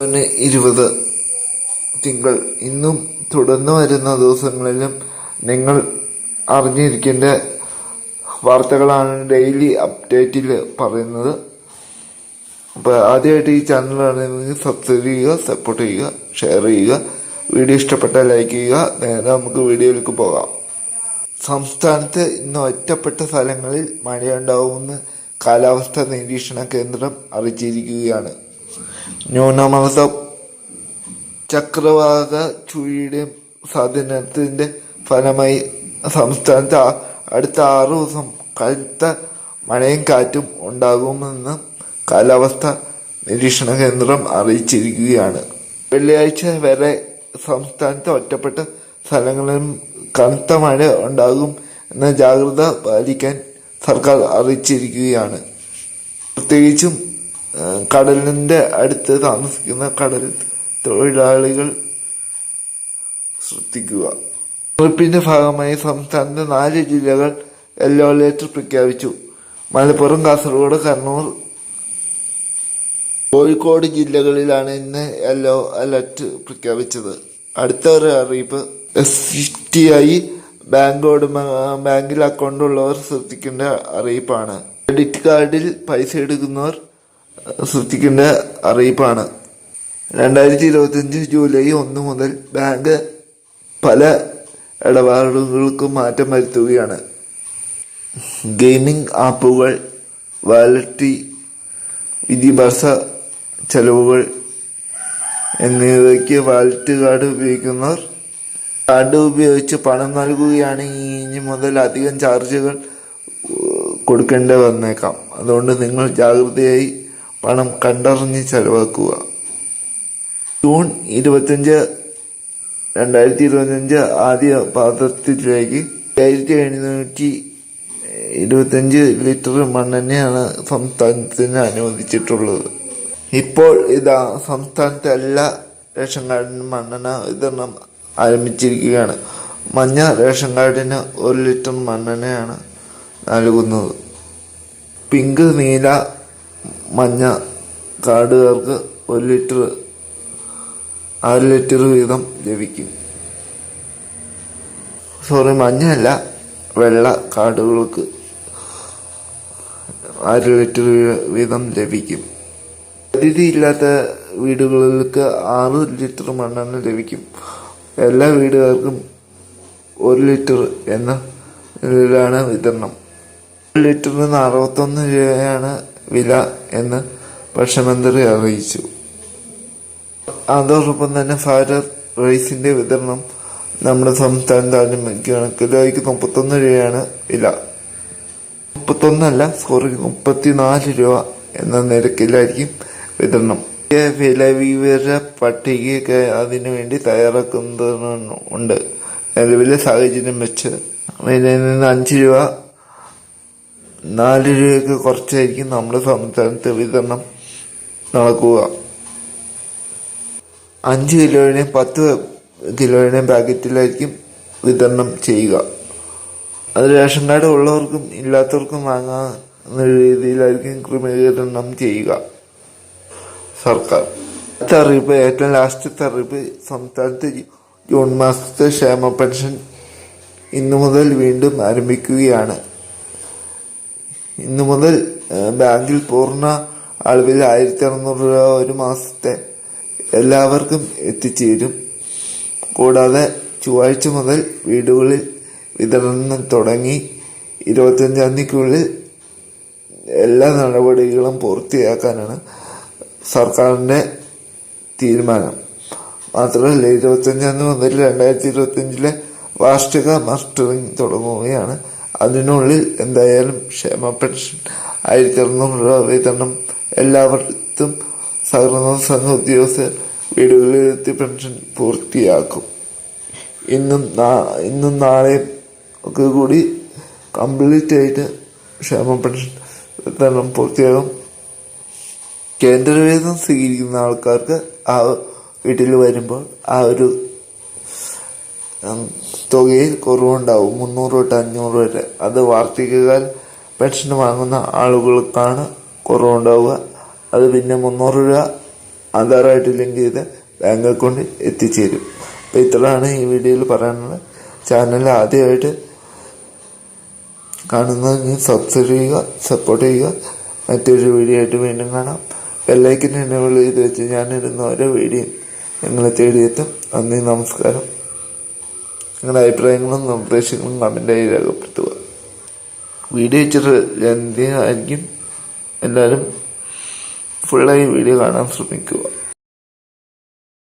June ഇരുപത് തിങ്കൾ. ഇന്നും തുടർന്നു വരുന്ന ദിവസങ്ങളിലും നിങ്ങൾ അറിഞ്ഞിരിക്കേണ്ട വാർത്തകളാണ് ഡെയിലി അപ്ഡേറ്റിൽ പറയുന്നത്. അപ്പോൾ ആദ്യമായിട്ട് ഈ ചാനൽ അറിയുന്നെങ്കിൽ സബ്സ്ക്രൈബ് ചെയ്യുക സപ്പോർട്ട് ചെയ്യുക ഷെയർ ചെയ്യുക വീഡിയോ ഇഷ്ടപ്പെട്ടാൽ ലൈക്ക് ചെയ്യുക. നേരെ നമുക്ക് വീഡിയോയിലേക്ക് പോകാം. സംസ്ഥാനത്ത് ഇന്ന് ഒറ്റപ്പെട്ട സ്ഥലങ്ങളിൽ മഴയുണ്ടാവുമെന്ന് കാലാവസ്ഥാ നിരീക്ഷണ കേന്ദ്രം അറിയിച്ചിരിക്കുകയാണ്. ന്യൂനമർദ്ദം. ചക്രവാത ചുഴിയുടെയും സ്വാധീനത്തിന്റെ ഫലമായി സംസ്ഥാനത്ത് അടുത്ത ആറു ദിവസം കടുത്ത മഴയും കാറ്റും ഉണ്ടാകുമെന്ന് കാലാവസ്ഥ നിരീക്ഷണ കേന്ദ്രം അറിയിച്ചിരിക്കുകയാണ്. വെള്ളിയാഴ്ച വരെ സംസ്ഥാനത്ത് ഒറ്റപ്പെട്ട സ്ഥലങ്ങളിൽ കനത്ത മഴ ഉണ്ടാകും എന്ന ജാഗ്രത പാലിക്കാൻ സർക്കാർ അറിയിച്ചിരിക്കുകയാണ്. പ്രത്യേകിച്ചും ആ, കടലിന്റെ അടുത്ത് താമസിക്കുന്ന കടൽ തൊഴിലാളികൾ ശ്രദ്ധിക്കുക. മുറിപ്പിന്റെ ഭാഗമായി സംസ്ഥാനത്തെ നാല് ജില്ലകൾ യെല്ലോ അലേർട്ട് പ്രഖ്യാപിച്ചു. മലപ്പുറം കാസർഗോഡ് കണ്ണൂർ. കോഴിക്കോട് ജില്ലകളിലാണ് ഇന്ന് യെല്ലോ അലർട്ട് പ്രഖ്യാപിച്ചത്. അടുത്ത ഒരു അറിയിപ്പ് എസ് ടി ഐ ബാങ്ക് ഉടമ ബാങ്കിൽ അക്കൗണ്ട് ഉള്ളവർ ശ്രദ്ധിക്കേണ്ട അറിയിപ്പാണ്. ക്രെഡിറ്റ് കാർഡിൽ പൈസ എടുക്കുന്നവർ ശ്രദ്ധിക്കേണ്ട അറിയിപ്പാണ്. രണ്ടായിരത്തി ഇരുപത്തിയഞ്ച് ജൂലൈ ഒന്ന് മുതൽ ബാങ്ക് പല ഇടപാടുകൾക്കും മാറ്റം വരുത്തുകയാണ്. ഗെയിമിംഗ് ആപ്പുകൾ വാലറ്റി വിദ്യാഭ്യാസ ചെലവുകൾ എന്നിവയ്ക്ക് വാലറ്റ് കാർഡ് ഉപയോഗിക്കുന്നവർ കാർഡ് ഉപയോഗിച്ച് പണം നൽകുകയാണ് ഇനി മുതൽ അധികം ചാർജുകൾ കൊടുക്കേണ്ടി വന്നേക്കാം. അതുകൊണ്ട് നിങ്ങൾ ജാഗ്രതയായി പണം കണ്ടറിഞ്ഞ് ചെലവാക്കുക. ജൂൺ ഇരുപത്തിയഞ്ച് രണ്ടായിരത്തി ഇരുപത്തിയഞ്ച് ആദ്യ പാത്രത്തിലേക്ക് ആയിരത്തി എഴുന്നൂറ്റി ഇരുപത്തിയഞ്ച് ലിറ്റർ മണ്ണെണ്ണയാണ് സംസ്ഥാനത്തിന് അനുവദിച്ചിട്ടുള്ളത്. ഇപ്പോൾ ഇതാ സംസ്ഥാനത്തെ എല്ലാ റേഷൻ കാർഡിനും മണ്ണെണ്ണ വിതരണം ആരംഭിച്ചിരിക്കുകയാണ്. മഞ്ഞ റേഷൻ കാർഡിന് ഒരു ലിറ്റർ മണ്ണെണ്ണയാണ് നൽകുന്നത്. പിങ്ക് നീല മഞ്ഞ കാർഡുകാർക്ക് ഒരു ലിറ്റർ അര ലിറ്റർ വീതം ലഭിക്കും. സോറി മഞ്ഞല്ല വെള്ള കാടുകൾക്ക് അര ലിറ്റർ വീതം ലഭിക്കും. വൈദ്യുതി ഇല്ലാത്ത വീടുകൾക്ക് ആറ് ലിറ്റർ മണ്ണെണ്ണ ലഭിക്കും. എല്ലാ വീടുകാർക്കും ഒരു ലിറ്റർ എന്ന നിലയിലാണ് വിതരണം. ഒരു ലിറ്ററിന് അറുപത്തൊന്ന് രൂപയാണ് വില എന്ന് ഭക്ഷ്യമന്ത്രി അറിയിച്ചു. അതോടൊപ്പം തന്നെ ഫാരർ റൈസിന്റെ വിതരണം നമ്മുടെ സംസ്ഥാനത്ത് ആരംഭിക്കുകയാണ് കിലോയ്ക്ക് മുപ്പത്തൊന്ന് രൂപയാണ് വില. മുപ്പത്തൊന്നല്ല സോറി മുപ്പത്തിനാല് രൂപ എന്ന നിരക്കിലായിരിക്കും വിതരണം. വില വിവര പട്ടികയൊക്കെ അതിനുവേണ്ടി വേണ്ടി തയ്യാറാക്കുന്നതുണ്ട് നിലവിലെ സാഹചര്യം വെച്ച് വിലയിൽ നിന്ന് അഞ്ച് രൂപ നാല് രൂപയൊക്കെ കുറച്ചായിരിക്കും നമ്മുടെ സംസ്ഥാനത്ത് വിതരണം നടക്കുക. അഞ്ച് കിലോയുടെയും പത്ത് കിലോയുടെയും പാക്കറ്റിലായിരിക്കും വിതരണം ചെയ്യുക. അത് റേഷൻ കാർഡ് ഉള്ളവർക്കും ഇല്ലാത്തവർക്കും വാങ്ങാവുന്ന രീതിയിലായിരിക്കും ക്രമീകരണം ചെയ്യുക സർക്കാർ. അറിയിപ്പ് ഏറ്റവും ലാസ്റ്റത്തെ അറിയിപ്പ് സംസ്ഥാനത്ത് ജൂൺ മാസത്തെ ക്ഷേമ പെൻഷൻ ഇന്നു മുതൽ വീണ്ടും ആരംഭിക്കുകയാണ്. ഇന്നു മുതൽ ബാങ്കിൽ പൂർണ അളവിൽ ആയിരത്തി അറുന്നൂറ് രൂപ ഒരു മാസത്തെ എല്ലാവർക്കും എത്തിച്ചേരും. കൂടാതെ ചൊവ്വാഴ്ച മുതൽ വീടുകളിൽ വിതരണം തുടങ്ങി ഇരുപത്തഞ്ചാം തീയതിക്കുള്ളിൽ എല്ലാ നടപടികളും പൂർത്തിയാക്കാനാണ് സർക്കാരിന്റെ തീരുമാനം. മാത്രമല്ല ഇരുപത്തഞ്ചാം തീയതി മുതൽ രണ്ടായിരത്തി ഇരുപത്തിയഞ്ചിലെ വാർഷിക മസ്റ്ററിംഗ് തുടങ്ങുകയാണ്. അതിനുള്ളിൽ എന്തായാലും ക്ഷേമ പെൻഷൻ ആയിരത്തി അറുന്നൂറ് രൂപ വിതരണം എല്ലാവർക്കും സഹകരണ സംഘ ഉദ്യോഗസ്ഥർ വീടുകളിലെത്തി പെൻഷൻ പൂർത്തിയാക്കും. ഇന്നും ഇന്നും നാളെയും ഒക്കെ കൂടി കംപ്ലീറ്റ് ആയിട്ട് ക്ഷേമ പെൻഷൻ വിതരണം പൂർത്തിയാകും. കേന്ദ്രവേദം സ്വീകരിക്കുന്ന ആൾക്കാർക്ക് ആ വീട്ടിൽ വരുമ്പോൾ ആ ഒരു തുകയിൽ കുറവുണ്ടാവും മുന്നൂറ് തൊട്ട് അഞ്ഞൂറ് വരെ. അത് വാർദ്ധക്യകാൽ പെൻഷൻ വാങ്ങുന്ന ആളുകൾക്കാണ് കുറവുണ്ടാവുക. അത് പിന്നെ മുന്നൂറ് രൂപ ആധാറായിട്ട് ലിങ്ക് ചെയ്ത് ബാങ്ക് അക്കൗണ്ടിൽ എത്തിച്ചേരും. അപ്പോൾ ഇത്രയാണ് ഈ വീഡിയോയിൽ പറയാനുള്ളത്. ചാനൽ ആദ്യമായിട്ട് കാണുന്നതെങ്കിൽ സബ്സ്ക്രൈബ് ചെയ്യുക സപ്പോർട്ട് ചെയ്യുക. മറ്റൊരു വീഡിയോ ആയിട്ട് വീണ്ടും കാണാം. ബെല്ലൈക്കൻ എനേബിൾ ചെയ്ത് വെച്ച് ഞാനിരുന്ന ഓരോ വീഡിയോയും നിങ്ങളെ തേടിയെത്തും. നന്ദി നമസ്കാരം. നിങ്ങളുടെ അഭിപ്രായങ്ങളും നിർദ്ദേശങ്ങളും കമന്റായി രേഖപ്പെടുത്തുക. വീഡിയോ ഇച്ചിട്ട് ജനതയായിരിക്കും എല്ലാവരും ഫുള്ളായി വീഡിയോ കാണാൻ ശ്രമിക്കുക.